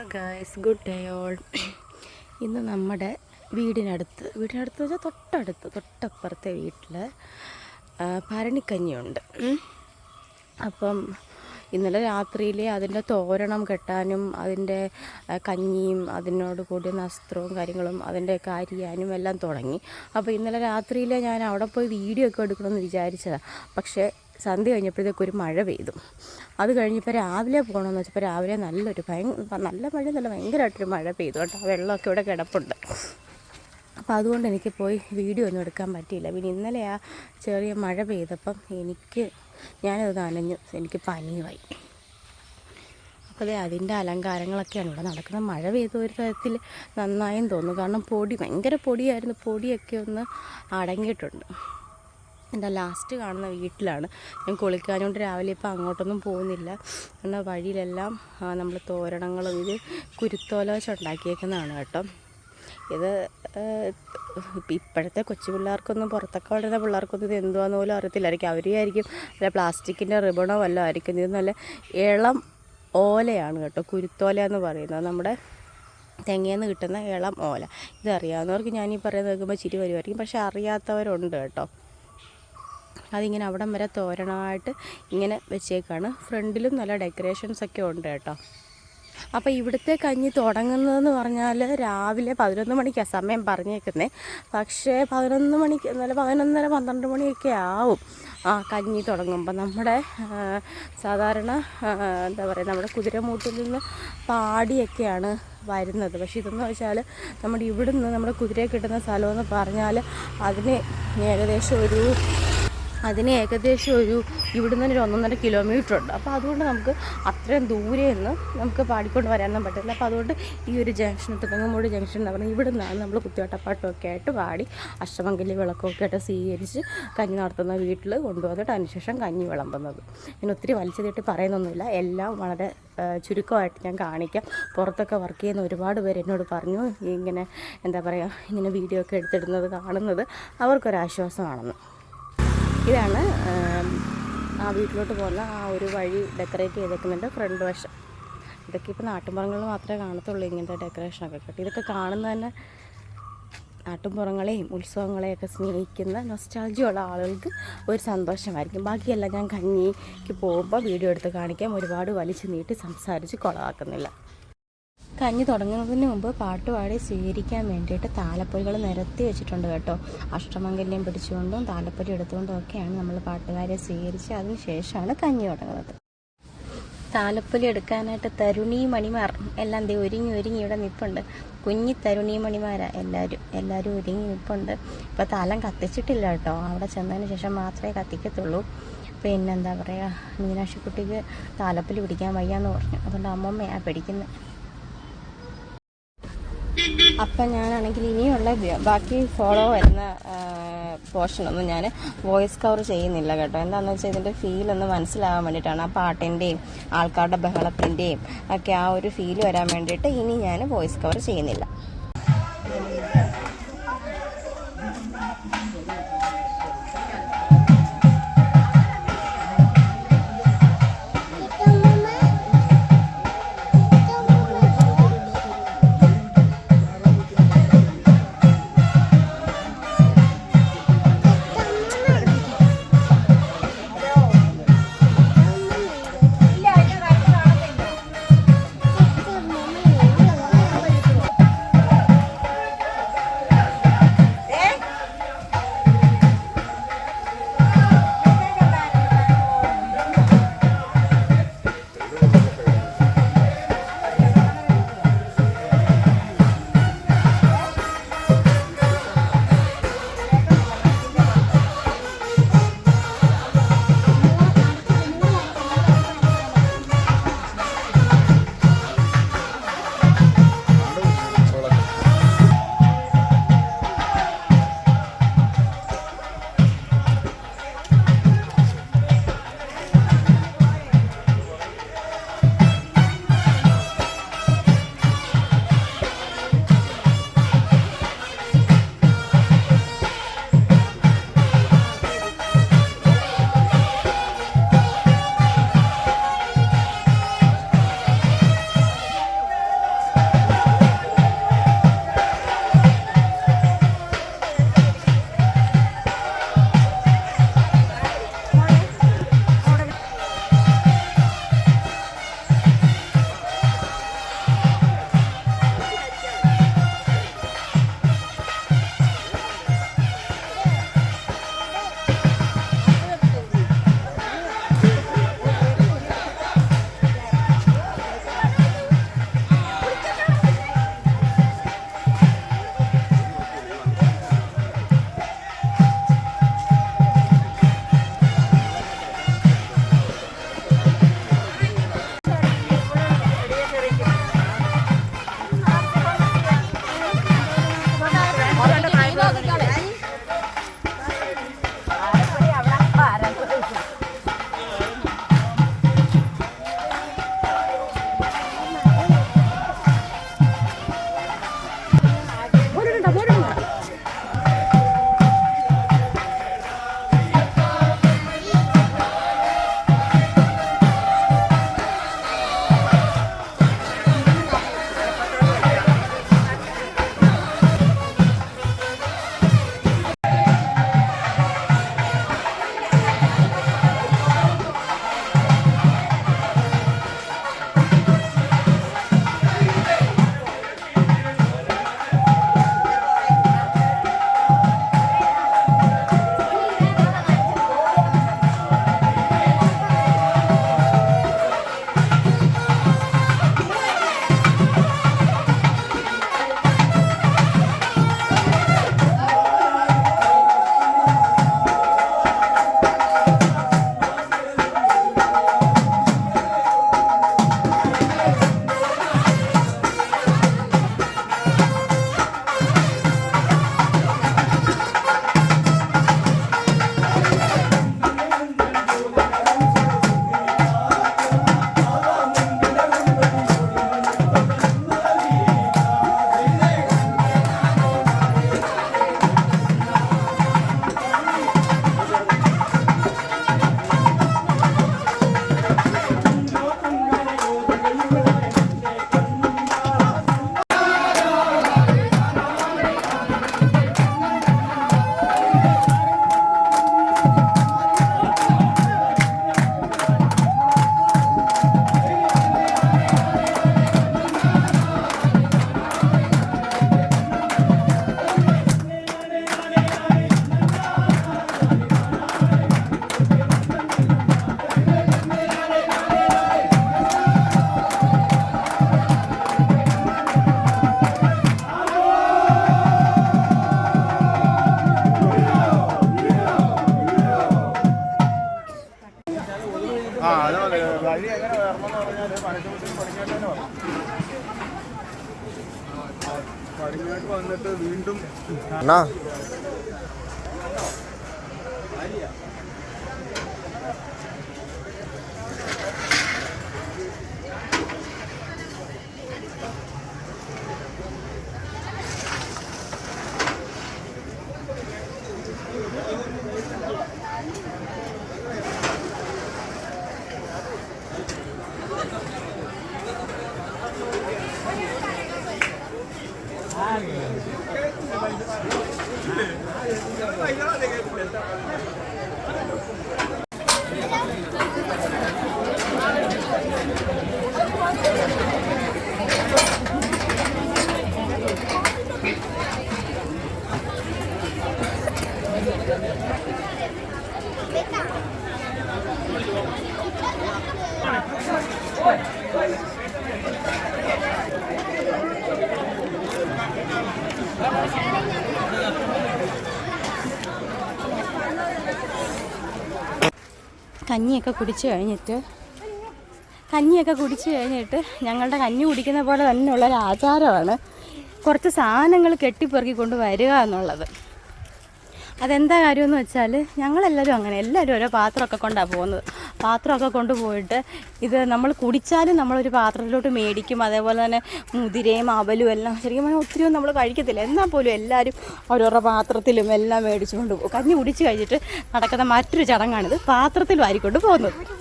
Hello guys good day all ഇന്ന് നമ്മുടെ വീടിനടുത്ത് വീടിനടുത്ത് വെച്ചാൽ തൊട്ടടുത്ത് തൊട്ടപ്പുറത്തെ വീട്ടിൽ ഭരണിക്കഞ്ഞിയുണ്ട്. ഉം. അപ്പം ഇന്നലെ രാത്രിയിൽ അതിന്റെ തോരണം കെട്ടാനും അതിന്റെ കഞ്ഞിയും അതിനോട് കൂടിയ നസ്ത്രവും കാര്യങ്ങളും അതിന്റെ കാര്യാനും എല്ലാം തുടങ്ങി. അപ്പോൾ ഇന്നലെ രാത്രിയിൽ ഞാൻ അവിടെ പോയി വീഡിയോ ഒക്കെ എടുക്കണമെന്ന് വിചാരിച്ചതാണ് പക്ഷേ സന്ധ്യ കഴിഞ്ഞപ്പോഴത്തേക്ക് ഒരു മഴ പെയ്തു. അത് കഴിഞ്ഞപ്പോൾ രാവിലെ പോകണമെന്ന് വെച്ചപ്പോൾ രാവിലെ നല്ലൊരു ഭയങ്കര നല്ല മഴ നല്ല ഭയങ്കരമായിട്ടൊരു മഴ പെയ്തു കേട്ടോ. വെള്ളമൊക്കെ ഇവിടെ കിടപ്പുണ്ട്. അപ്പോൾ അതുകൊണ്ട് എനിക്ക് പോയി വീഡിയോ ഒന്നും എടുക്കാൻ പറ്റിയില്ല. പിന്നെ ഇന്നലെ ആ ചെറിയ മഴ പെയ്തപ്പം എനിക്ക് ഞാനത് നനഞ്ഞു എനിക്ക് പനിയുമായി അപ്പോൾ അതെ അതിന്റെ അലങ്കാരങ്ങളൊക്കെയാണ് ഇവിടെ നടക്കുന്നത്. മഴ പെയ്ത ഒരു തരത്തിൽ നന്നായും തോന്നുന്നു. കാരണം പൊടി ഭയങ്കര പൊടിയായിരുന്നു. പൊടിയൊക്കെ ഒന്ന് അടങ്ങിയിട്ടുണ്ട്. എന്റെ ലാസ്റ്റ് കാണുന്ന വീട്ടിലാണ്. ഞാൻ കുളിക്കാഞ്ഞുകൊണ്ട് രാവിലെ ഇപ്പോൾ അങ്ങോട്ടൊന്നും പോകുന്നില്ല. എന്നാൽ വഴിയിലെല്ലാം നമ്മൾ തോരണങ്ങളും ഇത് കുരുത്തോല വെച്ച് ഉണ്ടാക്കിയേക്കുന്നതാണ് കേട്ടോ. ഇത് ഇപ്പം ഇപ്പോഴത്തെ കൊച്ചു പിള്ളേർക്കൊന്നും പുറത്തൊക്കെ വളരുന്ന പിള്ളേർക്കൊന്നും ഇത് എന്തുവാന്ന് പോലും അറിയത്തില്ലായിരിക്കും അവരെയായിരിക്കും അല്ല പ്ലാസ്റ്റിക്കിന്റെ റിബണോ വല്ലതും ആയിരിക്കും. ഇത് നല്ല ഇളം ഓലയാണ് കേട്ടോ കുരുത്തോല എന്ന് പറയുന്നത്. നമ്മുടെ തെങ്ങേന്ന് കിട്ടുന്ന ഇളം ഓല. ഇതറിയാവുന്നവർക്ക് ഞാൻ പറയുന്നത് കേൾക്കുമ്പോൾ ചിരി വരുമായിരിക്കും പക്ഷേ അറിയാത്തവരുണ്ട് കേട്ടോ. അതിങ്ങനെ അവിടം വരെ തോരണമായിട്ട് ഇങ്ങനെ വെച്ചേക്കാണ്. ഫ്രണ്ടിലും നല്ല ഡെക്കറേഷൻസ് ഒക്കെ ഉണ്ട് കേട്ടോ. അപ്പോൾ ഇവിടുത്തെ കഞ്ഞി തുടങ്ങുന്നതെന്ന് പറഞ്ഞാൽ രാവിലെ പതിനൊന്ന് മണിക്കാണ് സമയം പറഞ്ഞേക്കുന്നത് പക്ഷേ പതിനൊന്ന് മണിക്ക് എന്നാലും പതിനൊന്നര പന്ത്രണ്ട് മണിയൊക്കെ ആവും. ആ കഞ്ഞി തുടങ്ങുമ്പോൾ നമ്മുടെ സാധാരണ എന്താ പറയുക നമ്മുടെ കുതിരമൂട്ടിൽ നിന്ന് പാടിയൊക്കെയാണ് വരുന്നത്. പക്ഷേ ഇതെന്ന് വെച്ചാൽ നമ്മുടെ ഇവിടുന്ന് നമ്മുടെ കുതിരയെ കിട്ടുന്ന സ്ഥലമെന്ന് പറഞ്ഞാൽ അതിന് ഏകദേശം ഒരു അതിന് ഏകദേശം ഒരു ഇവിടെ നിന്ന് ഒരു ഒന്നൊന്നര കിലോമീറ്റർ ഉണ്ട്. അപ്പോൾ അതുകൊണ്ട് നമുക്ക് അത്രയും ദൂരെ നിന്ന് നമുക്ക് പാടിക്കൊണ്ട് വരാനൊന്നും പറ്റില്ല അപ്പോൾ അതുകൊണ്ട് ഈ ഒരു ജംഗ്ഷൻ തിരുവങ്ങമൂട് ജംഗ്ഷൻ എന്ന് പറഞ്ഞാൽ ഇവിടെ നിന്നാണ് നമ്മൾ കുത്തിയോട്ടപ്പാട്ടമൊക്കെ ആയിട്ട് പാടി അഷ്ടമംഗലി വിളക്കൊക്കെ ആയിട്ട് സ്വീകരിച്ച് കഞ്ഞി നടത്തുന്ന വീട്ടിൽ കൊണ്ടുവന്നിട്ട് അതിനുശേഷം കഞ്ഞി വിളമ്പുന്നത്. ഞാൻ ഒത്തിരി വലിച്ചതിട്ട് പറയുന്നൊന്നുമില്ല. എല്ലാം വളരെ ചുരുക്കമായിട്ട് ഞാൻ കാണിക്കാം. പുറത്തൊക്കെ വർക്ക് ചെയ്യുന്ന ഒരുപാട് പേര് എന്നോട് പറഞ്ഞു. ഇങ്ങനെ എന്താ പറയുക ഇങ്ങനെ വീഡിയോ ഒക്കെ എടുത്തിടുന്നത് കാണുന്നത് അവർക്കൊരാശ്വാസമാണെന്ന്. ഇതാണ് ആ വീട്ടിലോട്ട് പോകുന്ന ആ ഒരു വഴി ഡെക്കറേറ്റ് ചെയ്തേക്കുന്നുണ്ട് ഫ്രണ്ട് വശം. ഇതൊക്കെ ഇപ്പോൾ നാട്ടുമ്പുറങ്ങളിൽ മാത്രമേ കാണത്തുള്ളൂ ഇങ്ങനത്തെ ഡെക്കറേഷനൊക്കെ കേട്ടോ. ഇതൊക്കെ കാണുന്ന തന്നെ നാട്ടുമ്പുറങ്ങളെയും ഉത്സവങ്ങളെയൊക്കെ സ്നേഹിക്കുന്ന നൊസ്റ്റാൾജിയുള്ള ആളുകൾക്ക് ഒരു സന്തോഷമായിരിക്കും. ബാക്കിയെല്ലാം ഞാൻ കഞ്ഞിക്ക് പോകുമ്പോൾ വീഡിയോ എടുത്ത് കാണിക്കാം. ഒരുപാട് വലിച്ചു നീട്ടി സംസാരിച്ച് കുളമാക്കുന്നില്ല കഞ്ഞി തുടങ്ങുന്നതിന് മുമ്പ് പാട്ടുപാടി സ്വീകരിക്കാൻ വേണ്ടിയിട്ട് താലപ്പൊലികൾ നിരത്തി വെച്ചിട്ടുണ്ട് കേട്ടോ. അഷ്ടമംഗല്യം പിടിച്ചുകൊണ്ടും താലപ്പൊലി എടുത്തുകൊണ്ടും ഒക്കെയാണ് നമ്മൾ പാട്ടുകാരെ സ്വീകരിച്ച് അതിന് ശേഷമാണ് കഞ്ഞി തുടങ്ങുന്നത്. താലപ്പൊലി എടുക്കാനായിട്ട് തരുണി മണിമാർ എല്ലാം ദേ ഒരുങ്ങി ഒരുങ്ങി ഇവിടെ നിൽപ്പുണ്ട് കുഞ്ഞി തരുണി മണിമാരാ എല്ലാവരും എല്ലാവരും ഒരുങ്ങി നിൽപ്പുണ്ട് ഇപ്പോൾ താലം കത്തിച്ചിട്ടില്ല കേട്ടോ. അവിടെ ചെന്നതിന് ശേഷം മാത്രമേ കത്തിക്കത്തുള്ളൂ. പിന്നെന്താ പറയുക മീനാക്ഷിക്കുട്ടിക്ക് താലപ്പൊലി പിടിക്കാൻ വയ്യാന്ന് പറഞ്ഞു. അതുകൊണ്ട് അമ്മമ്മയാണ് പിടിക്കുന്നത് അപ്പം ഞാനാണെങ്കിൽ ഇനിയുള്ള ബാക്കി ഫോളോ വരുന്ന പോർഷനൊന്നും ഞാൻ വോയിസ് കവർ ചെയ്യുന്നില്ല കേട്ടോ. എന്താണെന്ന് വെച്ചാൽ ഇതിന്റെ ഫീൽ ഒന്ന് മനസ്സിലാവാൻ വേണ്ടിയിട്ടാണ് ആ പാട്ടിന്റെയും ആൾക്കാരുടെ ബഹളത്തിന്റെയും ഒക്കെ ആ ഒരു ഫീൽ വരാൻ വേണ്ടിയിട്ട് ഇനി ഞാൻ വോയിസ് കവർ ചെയ്യുന്നില്ല. ना। കഞ്ഞിയൊക്കെ കുടിച്ചു കഴിഞ്ഞിട്ട് കഞ്ഞിയൊക്കെ കുടിച്ച് കഴിഞ്ഞിട്ട് ഞങ്ങളുടെ കഞ്ഞി കുടിക്കുന്ന പോലെ തന്നെയുള്ളൊരു ആചാരമാണ്. കുറച്ച് സാധനങ്ങൾ കെട്ടിപ്പെറുക്കി കൊണ്ട് വരിക എന്നുള്ളത്. അതെന്താ കാര്യമെന്ന് വെച്ചാൽ ഞങ്ങളെല്ലാവരും അങ്ങനെ എല്ലാവരും ഓരോ പാത്രമൊക്കെ കൊണ്ടാണ് പോകുന്നത്. പാത്രമൊക്കെ കൊണ്ടുപോയിട്ട് ഇത് നമ്മൾ കുടിച്ചാലും നമ്മളൊരു പാത്രത്തിലോട്ട് മേടിക്കും. അതേപോലെ തന്നെ മുതിരയും അവലും എല്ലാം ശരിക്കും പറഞ്ഞാൽ ഒത്തിരി നമ്മൾ കഴിക്കത്തില്ല. എന്നാൽ പോലും എല്ലാവരും ഓരോരോ പാത്രത്തിലും എല്ലാം മേടിച്ചുകൊണ്ട് പോകും. കഞ്ഞി കുടിച്ച് കഴിഞ്ഞിട്ട് നടക്കുന്ന മറ്റൊരു ചടങ്ങാണിത്. പാത്രത്തിൽ വാരിക്കൊണ്ട് പോകുന്നത്.